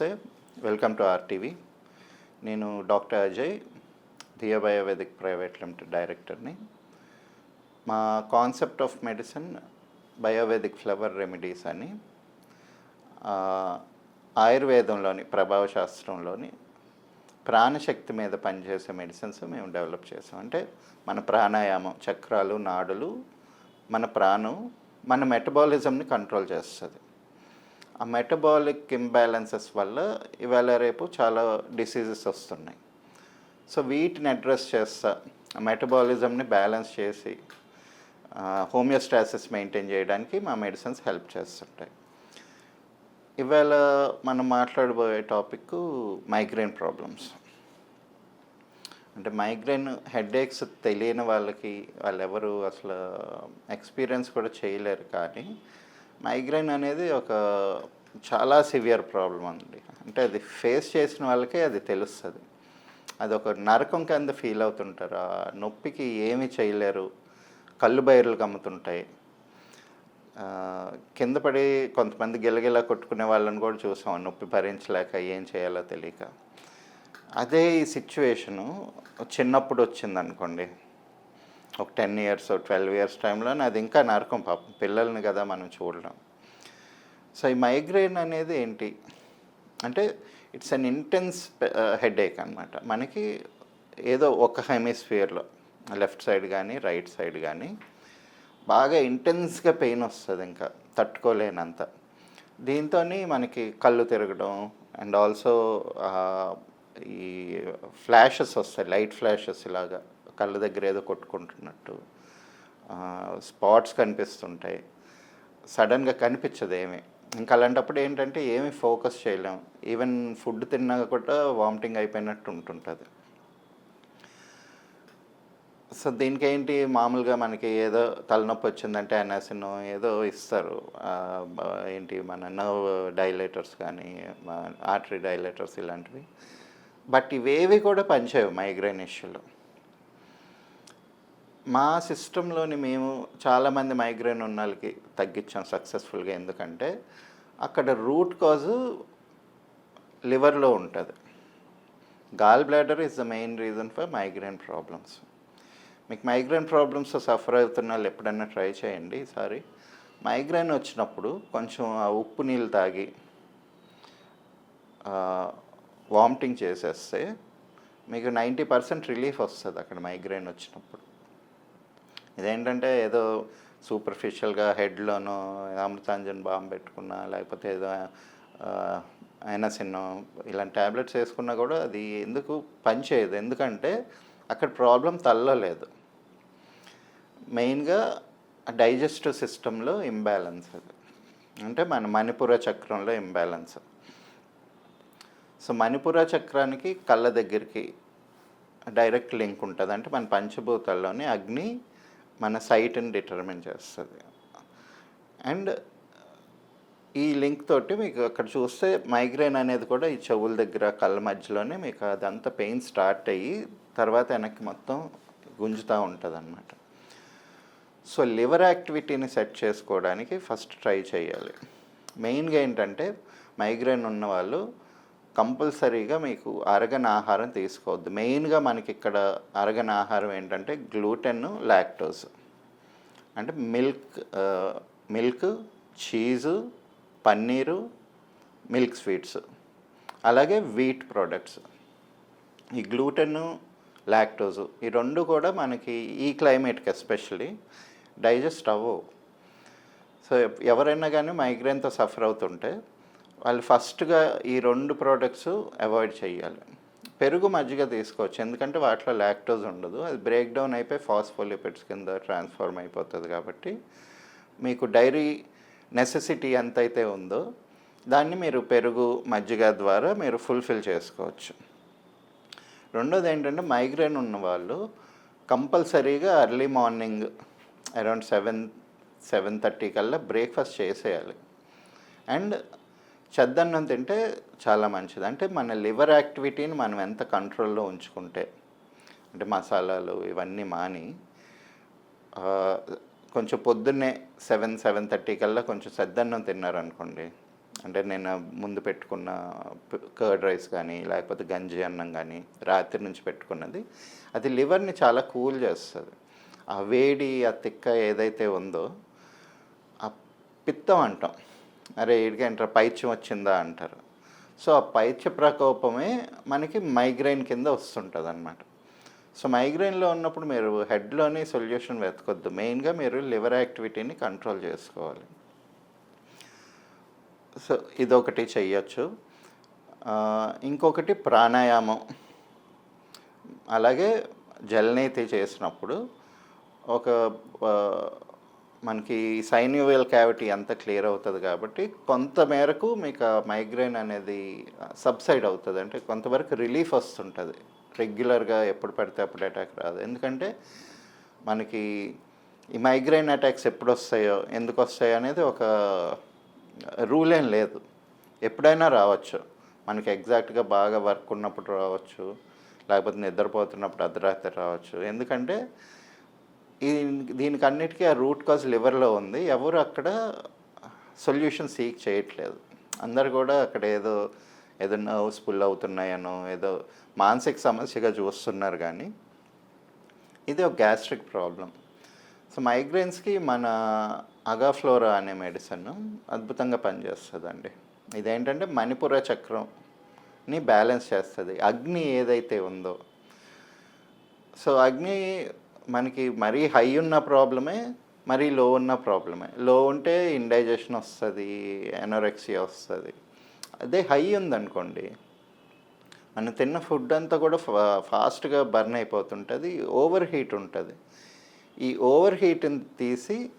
నమస్తే. Welcome to RTV. నేను doctor Ajay the Biovedic private limited డైరెక్టర్ని. మా concept of medicine Biovedic flower remedies అని ఆయుర్వేదంలోని ప్రభావ శాస్త్రంలోని ప్రాణశక్తి మీద పనిచేసే మెడిసిన్స్ మేము డెవలప్ చేసాం. అంటే మన ప్రాణాయామం చక్రాలు నాడులు మన ప్రాణం మన మెటబాలిజంని కంట్రోల్ చేస్తుంది. ఆ మెటబాలిక్ ఇంబ్యాలెన్సెస్ వల్ల ఇవాళ రేపు చాలా డిసీజెస్ వస్తున్నాయి. సో వీటిని అడ్రస్ చేస్తా ఆ మెటబాలిజంని బ్యాలెన్స్ చేసి హోమియోస్టాసిస్ మెయింటైన్ చేయడానికి మా మెడిసిన్స్ హెల్ప్ చేస్తుంటాయి. ఇవాళ మనం మాట్లాడబోయే టాపిక్ మైగ్రేన్ ప్రాబ్లమ్స్ అంటే మైగ్రేన్ హెడేక్స్ తెలియని వాళ్ళకి వాళ్ళు ఎవరు అసలు ఎక్స్పీరియన్స్ కూడా చేయలేరు కానీ మైగ్రేన్ అనేది ఒక చాలా సివియర్ ప్రాబ్లం అండి. అంటే అది ఫేస్ చేసిన వాళ్ళకే అది తెలుస్తుంది. అది ఒక నరకం కింద ఫీల్ అవుతుంటారు. ఆ నొప్పికి ఏమీ చేయలేరు. కళ్ళు బయర్లు కమ్ముతుంటాయి. కింద పడి కొంతమంది గిలగిలా కొట్టుకునే వాళ్ళని కూడా చూసాం. నొప్పి భరించలేక ఏం చేయాలో తెలియక. అదే ఈ సిచ్యువేషను చిన్నప్పుడు వచ్చింది అనుకోండి. ఒక టెన్ ఇయర్స్ ట్వెల్వ్ ఇయర్స్ టైంలో అది ఇంకా నరకం పాపం. పిల్లల్ని కదా మనం చూడడం సో ఈ మైగ్రేన్ అనేది ఏంటి? అంటే ఇట్స్ అన్ ఇంటెన్స్ హెడేక్ అనమాట మనకి ఏదో ఒక హెమిస్ఫియర్లో లెఫ్ట్ సైడ్ కానీ రైట్ సైడ్ కానీ బాగా ఇంటెన్స్గా పెయిన్ వస్తుంది ఇంకా తట్టుకోలేనంత. దీంతో మనకి కళ్ళు తిరగడం అండ్ ఆల్సో uh, ఈ ఫ్లాషెస్ వస్తాయి లైట్ ఫ్లాషెస్ ఇలాగా కళ్ళ దగ్గర ఏదో కొట్టుకుంటున్నట్టు uh, స్పాట్స్ కనిపిస్తుంటాయి. సడన్గా కనిపించదు ఏమీ. ఇంకా అలాంటప్పుడు ఏంటంటే ఏమి ఫోకస్ చేయలేం. ఈవెన్ ఫుడ్ తిన్నా కూడా వామిటింగ్ అయిపోయినట్టు ఉంటుంటుంది. సో దీనికి ఏంటి మామూలుగా మనకి ఏదో తలనొప్పి వచ్చిందంటే అనాసిన్ ఏదో ఇస్తారు. ఏంటి? మన నర్వ్ డైలేటర్స్ కానీ ఆర్టరీ డైలేటర్స్ ఇలాంటివి. బట్ ఇవేవి కూడా పనిచేయవు మైగ్రైన్ ఇష్యూలో. మా సిస్టంలోని మేము చాలామంది మైగ్రేన్ ఉన్న వాళ్ళకి తగ్గించాం సక్సెస్ఫుల్గా. ఎందుకంటే అక్కడ రూట్ కాజు లివర్లో ఉంటుంది. Gall bladder is the main reason for migraine problems. మీకు మైగ్రేన్ ప్రాబ్లమ్స్ సఫర్ అవుతున్న వాళ్ళు ఎప్పుడన్నా ట్రై చేయండి ఈసారి. మైగ్రేన్ వచ్చినప్పుడు కొంచెం ఆ ఉప్పు నీళ్ళు తాగి వామిటింగ్ చేసేస్తే మీకు నైంటీ పర్సెంట్ రిలీఫ్ వస్తుంది అక్కడ మైగ్రేన్ వచ్చినప్పుడు. ఇదేంటంటే ఏదో సూపర్ఫిషియల్గా హెడ్లోనో అమృతాంజన్ బాంబు పెట్టుకున్నా లేకపోతే ఏదో ఐనసిన్నో ఇలాంటి ట్యాబ్లెట్స్ వేసుకున్నా కూడా అది ఎందుకు పనిచేయదు ఎందుకంటే అక్కడ ప్రాబ్లం తల్లో లేదు మెయిన్గా డైజెస్టివ్ సిస్టంలో ఇంబ్యాలెన్స్ అది. అంటే మన మణిపుర చక్రంలో ఇంబ్యాలెన్స్. సో మణిపుర చక్రానికి కళ్ళ దగ్గరికి డైరెక్ట్ లింక్ ఉంటుంది. అంటే మన పంచభూతాల్లోని అగ్ని మన సైట్ని డిటర్మిన్ చేస్తుంది. అండ్ ఈ లింక్ తోటి మీకు అక్కడ చూస్తే మైగ్రేన్ అనేది కూడా ఈ చెవుల దగ్గర కళ్ళ మధ్యలోనే మీకు అదంతా పెయిన్ స్టార్ట్ అయ్యి తర్వాత వెనక్కి మొత్తం గుంజుతూ ఉంటుంది అనమాట సో లివర్ యాక్టివిటీని సెట్ చేసుకోవడానికి ఫస్ట్ ట్రై చేయాలి. మెయిన్గా ఏంటంటే మైగ్రేన్ ఉన్న వాళ్ళు కంపల్సరీగా మీకు అరగని ఆహారం తీసుకోవద్దు. మెయిన్గా మనకి ఇక్కడ అరగని ఆహారం ఏంటంటే గ్లూటెన్ లాక్టోస్. అంటే milk milk cheese paneer milk sweets. అలాగే వీట్ ప్రోడక్ట్స్. ఈ గ్లూటెన్ లాక్టోజు ఈ రెండు కూడా మనకి ఈ క్లైమేట్కి ఎస్పెషల్లీ డైజెస్ట్ అవ్వవు. సో ఎవరైనా కానీ మైగ్రేన్తో సఫర్ అవుతుంటే వాళ్ళు ఫస్ట్గా ఈ రెండు ప్రోడక్ట్స్ అవాయిడ్ చేయాలి. పెరుగు మజ్జిగ తీసుకోవచ్చు. ఎందుకంటే వాటిలో లాక్టోజ్ ఉండదు. అది బ్రేక్ డౌన్ అయిపోయి ఫాస్ఫోలిపిడ్స్ కింద ట్రాన్స్ఫార్మ్ అయిపోతుంది కాబట్టి మీకు డైరీ నెసెసిటీ ఎంతైతే ఉందో దాన్ని మీరు పెరుగు మజ్జిగ ద్వారా మీరు ఫుల్ఫిల్ చేసుకోవచ్చు. రెండోది ఏంటంటే మైగ్రేన్ ఉన్న వాళ్ళు కంపల్సరీగా early morning around seven seven thirty కల్లా బ్రేక్ఫాస్ట్ చేసేయాలి. అండ్ చెద్దన్నం తింటే చాలా మంచిది. అంటే మన లివర్ యాక్టివిటీని మనం ఎంత కంట్రోల్లో ఉంచుకుంటే అంటే మసాలాలు ఇవన్నీ మాని కొంచెం పొద్దున్నే సెవెన్ సెవెన్ థర్టీ కల్లా కొంచెం చెద్దన్నం తిన్నారనుకోండి. అంటే నేను ముందు పెట్టుకున్న కర్డ్ రైస్ కానీ లేకపోతే గంజి అన్నం కానీ రాత్రి నుంచి పెట్టుకున్నది అది లివర్ని చాలా కూల్ చేస్తుంది. ఆ వేడి ఆ తిక్క ఏదైతే ఉందో ఆ పిత్తం అంటాం. అరే ఇడికంటారు పైత్యం వచ్చిందా అంటారు. సో ఆ పైత్య ప్రకోపమే మనకి మైగ్రైన్ కింద వస్తుంటుంది అనమాట సో మైగ్రైన్లో ఉన్నప్పుడు మీరు హెడ్లోని సొల్యూషన్ వెతకొద్దు. మెయిన్గా మీరు లివర్ యాక్టివిటీని కంట్రోల్ చేసుకోవాలి. సో ఇదొకటి చెయ్యొచ్చు. ఇంకొకటి ప్రాణాయామం. అలాగే జలనేతి చేసినప్పుడు ఒక మనకి సైన్యువల్ క్యావిటీ అంత క్లియర్ అవుతుంది కాబట్టి కొంత మేరకు మీకు మైగ్రేన్ అనేది సబ్సైడ్ అవుతుంది. అంటే కొంతవరకు రిలీఫ్ వస్తుంటుంది. రెగ్యులర్గా ఎప్పుడు పడితే అప్పుడు అటాక్ రాదు. ఎందుకంటే మనకి ఈ మైగ్రేన్ అటాక్స్ ఎప్పుడు వస్తాయో ఎందుకు వస్తాయో అనేది ఒక రూల్ ఏం లేదు. ఎప్పుడైనా రావచ్చు. మనకి ఎగ్జాక్ట్గా బాగా వర్క్ ఉన్నప్పుడు రావచ్చు. లేకపోతే నిద్రపోతున్నప్పుడు అర్ధరాత్రి రావచ్చు. ఎందుకంటే దీనికి అన్నిటికీ ఆ రూట్ కాజ్ లివర్లో ఉంది. ఎవరు అక్కడ సొల్యూషన్ సీక్ చేయట్లేదు. అందరు కూడా అక్కడ ఏదో ఏదో నర్వ్స్ పుల్ అవుతున్నాయనో ఏదో మానసిక సమస్యగా చూస్తున్నారు కానీ ఇది ఒక గ్యాస్ట్రిక్ ప్రాబ్లం సో మైగ్రెయిన్స్కి మన అగాఫ్లోరా అనే మెడిసిన్ అద్భుతంగా పనిచేస్తుందండి. ఇదేంటంటే మణిపుర చక్రంని బ్యాలెన్స్ చేస్తుంది. అగ్ని ఏదైతే ఉందో. సో అగ్ని మనకి మరీ హై ఉన్న ప్రాబ్లమే మరీ లో ఉన్న ప్రాబ్లమే. లో ఉంటే ఇండైజెషన్ వస్తుంది ఎనోరెక్సియా వస్తుంది. అదే హై ఉందనుకోండి మనం తిన్న ఫుడ్ అంతా కూడా ఫా- ఫాస్ట్గా బర్న్ అయిపోతుంటుంది ఓవర్ హీట్ ఉంటుంది. ఈ ఓవర్ హీట్ని తీసి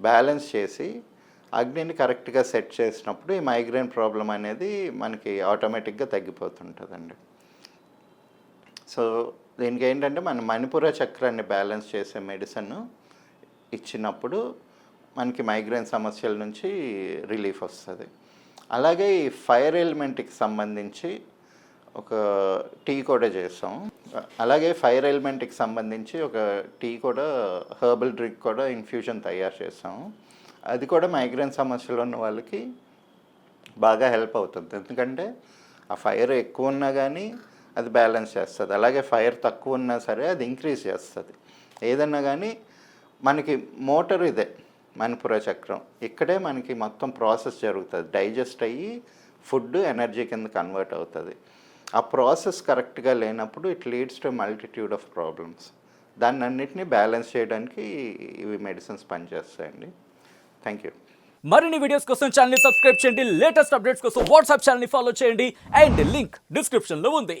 బ్యాలెన్స్ చేసి అగ్నిని కరెక్ట్గా సెట్ చేసినప్పుడు ఈ మైగ్రేన్ ప్రాబ్లం అనేది మనకి ఆటోమేటిక్గా తగ్గిపోతుంటుందండి. సో దీనికి ఏంటంటే మన మణిపుర చక్రాన్ని బ్యాలెన్స్ చేసే మెడిసిన్ ఇచ్చినప్పుడు మనకి మైగ్రేన్ సమస్యల నుంచి రిలీఫ్ వస్తుంది. అలాగే ఈ ఫైర్ ఎలిమెంట్కి సంబంధించి ఒక టీ కూడా చేస్తాం. అలాగే ఫైర్ ఎలిమెంట్కి సంబంధించి ఒక టీ కూడా హెర్బల్ డ్రింక్ కూడా ఇన్ఫ్యూజన్ తయారు చేస్తాం. అది కూడా మైగ్రేన్ సమస్యలు ఉన్న వాళ్ళకి బాగా హెల్ప్ అవుతుంది. ఎందుకంటే ఆ ఫైర్ ఎక్కువ ఉన్నా కానీ అది బ్యాలెన్స్ చేస్తుంది. అలాగే ఫైర్ తక్కువ ఉన్నా సరే అది ఇంక్రీజ్ చేస్తుంది. ఏదన్నా కానీ మనకి మోటార్ ఇదే మణిపుర చక్రం. ఇక్కడే మనకి మొత్తం ప్రాసెస్ జరుగుతుంది. డైజెస్ట్ అయ్యి ఫుడ్ ఎనర్జీ కింద కన్వర్ట్ అవుతుంది. ఆ ప్రాసెస్ కరెక్ట్గా లేనప్పుడు it leads to multitude of problems. దాన్ని అన్నింటినీ బ్యాలెన్స్ చేయడానికి ఇవి మెడిసిన్స్ పనిచేస్తాయండి. Thank you. మరిన్ని వీడియోస్ కోసం ఛానల్ సబ్స్క్రైబ్ చేయండి. లేటెస్ట్ అప్డేట్స్ కోసం వాట్సాప్ ఛానల్ని ఫాలో చేయండి. అండ్ లింక్ డిస్క్రిప్షన్లో ఉంది.